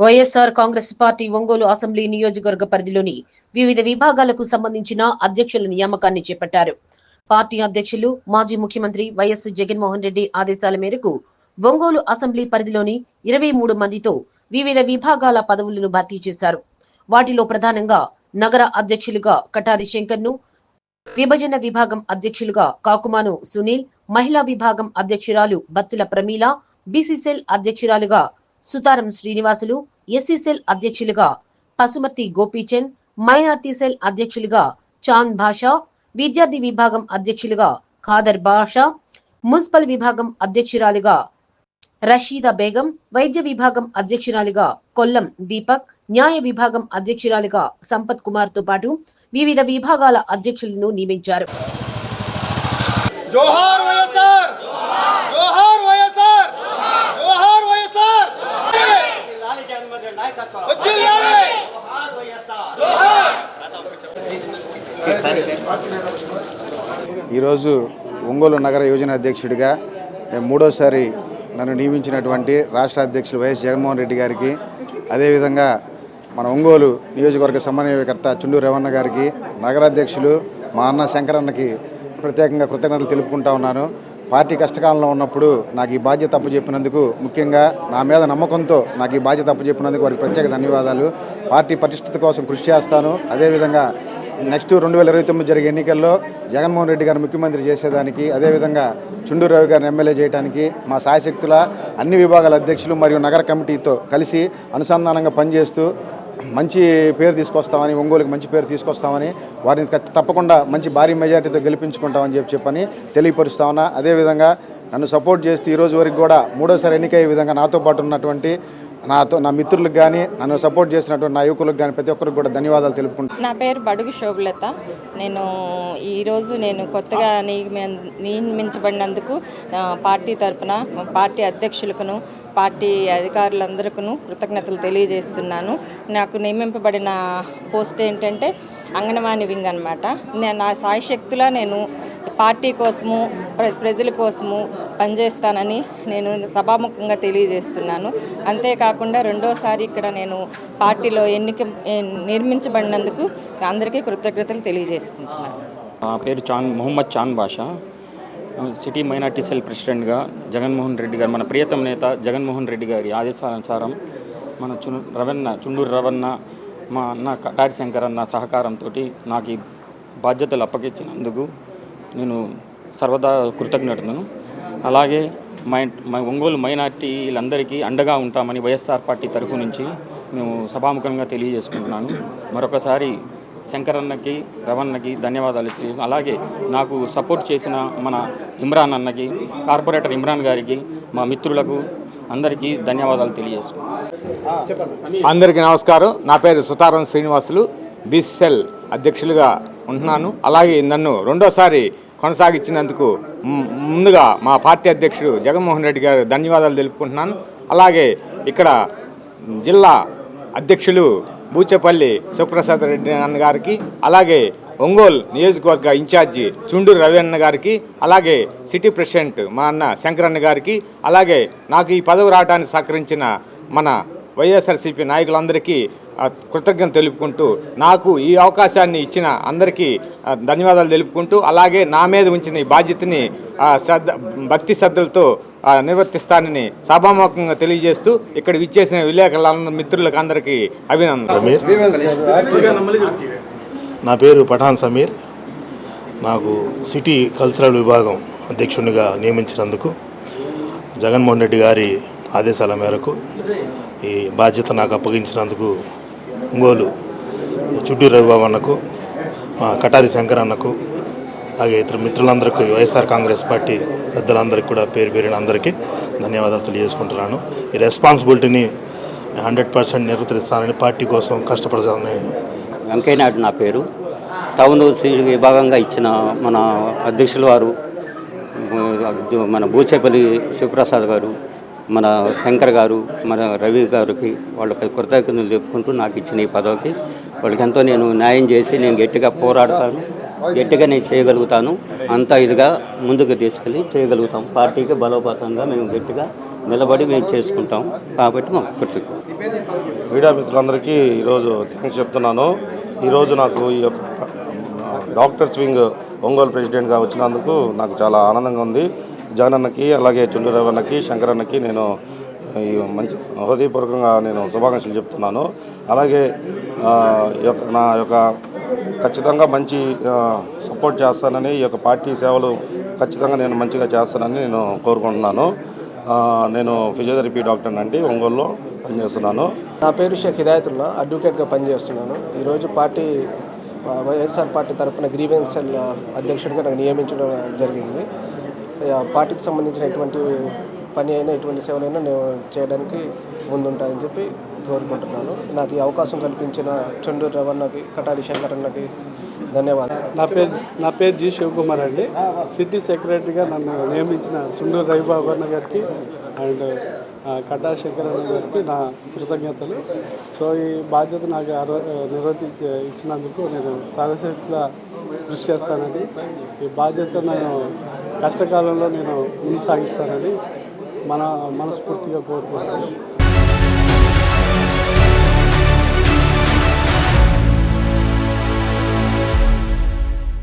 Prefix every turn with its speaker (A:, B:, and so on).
A: YSR Congress party Ongole assembly నియోజకవర్గ పరిధిలోని వివిధ విభాగాలకు సంబంధించిన అధ్యక్షుల నియామకాన్ని చేపట్టారు. పార్టీ అధ్యక్షులు మాజీ ముఖ్యమంత్రి వైఎస్ జగన్మోహన్ రెడ్డి ఆదేశాల మేరకు ఒంగోలు అసెంబ్లీ పరిధిలోని ఇరవై మూడు మందితో వివిధ విభాగాల పదవులను భర్తీ చేశారు. వాటిలో ప్రధానంగా నగర అధ్యక్షులుగా కటారి శంకర్ను విభజన విభాగం అధ్యక్షులుగా కాకుమాను సునీల్ మహిళా విభాగం అధ్యక్షురాలు బత్తుల ప్రమీల బీసీసెల్ అధ్యక్షురాలుగా సుతారం శ్రీనివాసులు ఎస్సీసెల్ అధ్యక్షులుగా పసుమర్తి గోపీచంద్ మైనార్టీ సెల్ అధ్యక్షులుగా చాంద్ భాషా విద్యార్థి విభాగం అధ్యక్షులుగా ఖాదర్ భాషా మున్సిపల్ విభాగం అధ్యక్షురాలుగా రషీదా బేగం వైద్య విభాగం అధ్యక్షురాలిగా కొల్లం దీపక్ న్యాయ విభాగం అధ్యక్షురాలిగా సంపత్ కుమార్తో పాటు వివిధ విభాగాల అధ్యక్షులను నియమించారు.
B: జోహార్ వైఎస్ఆర్ జోహార్ వైఎస్ఆర్ జోహార్ వైఎస్ఆర్ వచ్చిల్లాలి
C: ఈరోజు ఒంగోలు నగర యోజన అధ్యక్షుడిగా మూడోసారి నన్ను నియమించినటువంటి రాష్ట్ర అధ్యక్షులు వైఎస్ జగన్మోహన్ రెడ్డి గారికి అదేవిధంగా మన ఒంగోలు నియోజకవర్గ సమన్వయకర్త చుండూరు రేవన్న గారికి నగరాధ్యక్షులు మా అన్న శంకరన్నకి ప్రత్యేకంగా కృతజ్ఞతలు తెలుపుకుంటా ఉన్నాను. పార్టీ కష్టకాలంలో ఉన్నప్పుడు నాకు ఈ బాధ్యత అప్పచెప్పినందుకు ముఖ్యంగా నా మీద నమ్మకంతో నాకు ఈ బాధ్యత అప్పచెప్పినందుకు వారికి ప్రత్యేక ధన్యవాదాలు. పార్టీ పటిష్టత కోసం కృషి చేస్తాను. అదేవిధంగా నెక్స్ట్ రెండు వేల ఇరవై తొమ్మిది జరిగే ఎన్నికల్లో జగన్మోహన్ రెడ్డి గారు ముఖ్యమంత్రి చేసేదానికి అదేవిధంగా చుండూరు రవి గారిని ఎమ్మెల్యే చేయడానికి మా సాయశక్తుల అన్ని విభాగాల అధ్యక్షులు మరియు నగర కమిటీతో కలిసి అనుసంధానంగా పనిచేస్తూ మంచి పేరు తీసుకొస్తామని ఒంగోలుకి మంచి పేరు తీసుకొస్తామని వారిని తప్పకుండా మంచి భారీ మెజార్టీతో గెలిపించుకుంటామని చెప్పి చెప్పని తెలియపరుస్తా ఉన్నా. అదేవిధంగా నన్ను సపోర్ట్ చేస్తూ ఈరోజు వరకు కూడా మూడోసారి ఎన్నికయ్యే విధంగా నాతో పాటు ఉన్నటువంటి నాతో నా మిత్రులకు కానీ నన్ను సపోర్ట్ చేసినటువంటి నా యువకులకు కానీ ప్రతి ఒక్కరికి కూడా ధన్యవాదాలు తెలుపుకుంటున్నాను.
D: నా పేరు బడుగు శోభలత. నేను ఈరోజు నేను కొత్తగా నియమించబడినందుకు పార్టీ తరపున పార్టీ అధ్యక్షులకును పార్టీ అధికారులందరికీ కృతజ్ఞతలు తెలియజేస్తున్నాను. నాకు నియమింపబడిన పోస్ట్ ఏంటంటే అంగన్వాణి వింగ్ అనమాట నా సాయశక్తులా నేను పార్టీ కోసము ప్ర- ప్రజల కోసము పనిచేస్తానని నేను సభాముఖంగా తెలియజేస్తున్నాను. అంతేకాకుండా రెండోసారి ఇక్కడ నేను పార్టీలో ఎన్నిక నిర్మించబడినందుకు అందరికీ కృతజ్ఞతలు తెలియజేసుకుంటున్నాను.
E: నా పేరు Chan Mohammed Chan Basha. City minority cell ప్రెసిడెంట్గా జగన్మోహన్ రెడ్డి గారు మన ప్రియతమ నేత జగన్మోహన్ రెడ్డి గారి ఆదేశానుసారం మన చు రవన్న చుండూరు రవన్న మా అన్న కటారి శంకర్ అన్న సహకారంతో నాకు ఈ బాధ్యతలు అప్పగించినందుకు నేను సర్వదా కృతజ్ఞతను అలాగే మై మా ఒంగోలు మైనార్టీలందరికీ అండగా ఉంటామని వైఎస్ఆర్ పార్టీ తరఫు నుంచి మేము సభాముఖంగా తెలియజేసుకుంటున్నాను. మరొకసారి శంకరన్నకి రవణకి ధన్యవాదాలు తెలియజేస్తాను అలాగే నాకు సపోర్ట్ చేసిన మన ఇమ్రాన్ అన్నకి కార్పొరేటర్ ఇమ్రాన్ గారికి మా మిత్రులకు అందరికీ ధన్యవాదాలు తెలియజేస్తున్నాను.
F: అందరికీ నమస్కారం. నా పేరు సుతారం శ్రీనివాసులు. బిసెల్ అధ్యక్షులుగా ఉంటున్నాను. అలాగే నన్ను రెండోసారి కొనసాగించినందుకు ముందుగా మా పార్టీ అధ్యక్షుడు జగన్మోహన్ రెడ్డి గారు ధన్యవాదాలు తెలుపుకుంటున్నాను. అలాగే ఇక్కడ జిల్లా అధ్యక్షులు బూచేపల్లి సుప్రసాద్ రెడ్డి అన్న గారికి అలాగే ఒంగోలు నియోజకవర్గ ఇన్ఛార్జి చుండూరు రవి అన్న గారికి అలాగే సిటీ ప్రెసిడెంట్ మా అన్న శంకరన్న గారికి అలాగే నాకు ఈ పదవి రావడానికి సహకరించిన మన వైఎస్ఆర్సీపీ నాయకులందరికీ కృతజ్ఞత తెలుపుకుంటూ నాకు ఈ అవకాశాన్ని ఇచ్చిన అందరికీ ధన్యవాదాలు తెలుపుకుంటూ అలాగే నా మీద ఉంచిన ఈ బాధ్యతని ఆ, శ్రద్ధ భక్తి శ్రద్ధలతో ఆ, నిర్వర్తిస్తానని సభాముఖంగా తెలియజేస్తూ ఇక్కడ విచ్చేసిన విలేకరుల మిత్రులకు అందరికీ
G: అభినందన నా పేరు పఠాన్ సమీర్. నాకు సిటీ కల్చరల్ విభాగం అధ్యక్షునిగా నియమించినందుకు జగన్మోహన్ రెడ్డి గారి ఆదేశాల మేరకు ఈ బాధ్యత నాకు అప్పగించినందుకు ఒంగోలు చుట్టూ రవిబాబు అన్నకు మా కటారి శంకర్ అన్నకు అలాగే ఇతర మిత్రులందరికీ వైఎస్ఆర్ కాంగ్రెస్ పార్టీ పెద్దలందరికీ కూడా పేరు పేరిన అందరికీ ధన్యవాదాలు తెలియజేసుకుంటున్నాను. ఈ రెస్పాన్సిబిలిటీని హండ్రెడ్ పర్సెంట్ నిర్వర్తిస్తానని పార్టీ కోసం కష్టపడతానని
H: వెంకయ్యనాయుడు నా పేరు. టౌన్ సీడ్ విభాగంగా ఇచ్చిన మన అధ్యక్షుల వారు మన బూచేపల్లి శివప్రసాద్ గారు మన శంకర్ గారు మన రవి గారికి వాళ్ళకి కృతజ్ఞతలు చెప్పుకుంటూ నాకు ఇచ్చిన ఈ పదవికి వాళ్ళకి ఎంతో నేను న్యాయం చేసి నేను గట్టిగా పోరాడతాను గట్టిగా నేను చేయగలుగుతాను. అంత ఇదిగా ముందుకు తీసుకెళ్ళి చేయగలుగుతాం. పార్టీకి బలోపేతంగా మేము గట్టిగా నిలబడి మేము చేసుకుంటాం. కాబట్టి మాకు కృతజ్ఞత.
I: మీడియా మిత్రులందరికీ ఈరోజు థ్యాంక్స్ చెప్తున్నాను. ఈరోజు నాకు ఈ యొక్క డాక్టర్ డాక్టర్స్ వింగ్ ఒంగోలు ప్రెసిడెంట్గా వచ్చినందుకు నాకు చాలా ఆనందంగా ఉంది. జగనన్నకి అలాగే చుండూరవన్నకి శంకరన్నకి నేను ఈ మంచి హృదయపూర్వకంగా నేను శుభాకాంక్షలు చెప్తున్నాను. అలాగే ఈ యొక్క నా యొక్క ఖచ్చితంగా మంచి సపోర్ట్ చేస్తానని ఈ యొక్క పార్టీ సేవలు ఖచ్చితంగా నేను మంచిగా చేస్తానని నేను కోరుకుంటున్నాను. నేను ఫిజియోథెరపీ డాక్టర్ అండి ఒంగోలులో పనిచేస్తున్నాను.
J: నా పేరు షేక్ హిదాయతుల్లా అడ్వకేట్గా పనిచేస్తున్నాను. ఈరోజు పార్టీ వైఎస్ఆర్ పార్టీ తరఫున గ్రీవెన్స్ సెల్ అధ్యక్షుడిగా నాకు నియమించడం జరిగింది. పార్టీకి సంబంధించిన ఎటువంటి పని అయినా ఎటువంటి సేవలైనా నేను చేయడానికి ముందుంటానని చెప్పి కోరుకుంటున్నాను. నాకు ఈ అవకాశం కల్పించిన చండూరు రవణకి కటారి శంకరన్నకి ధన్యవాదాలు.
K: నా పేరు నా పేరు జి శివకుమార్ అండి. సిటీ సెక్రటరీగా నన్ను నియమించిన సుండూరు రవిబాబు అన్న గారికి అండ్ కటా శంకర్ అన్న గారికి నా కృతజ్ఞతలు. సో ఈ బాధ్యత నాకు అర్వ- నిర్వర్తి ఇచ్చినందుకు నేను సారశక్తిగా కృషి చేస్తానండి ఈ బాధ్యత నేను కష్టకాలంలో నేను ముందు సాగిస్తానని మన మనస్ఫూర్తిగా కోరుకుంటున్నాను.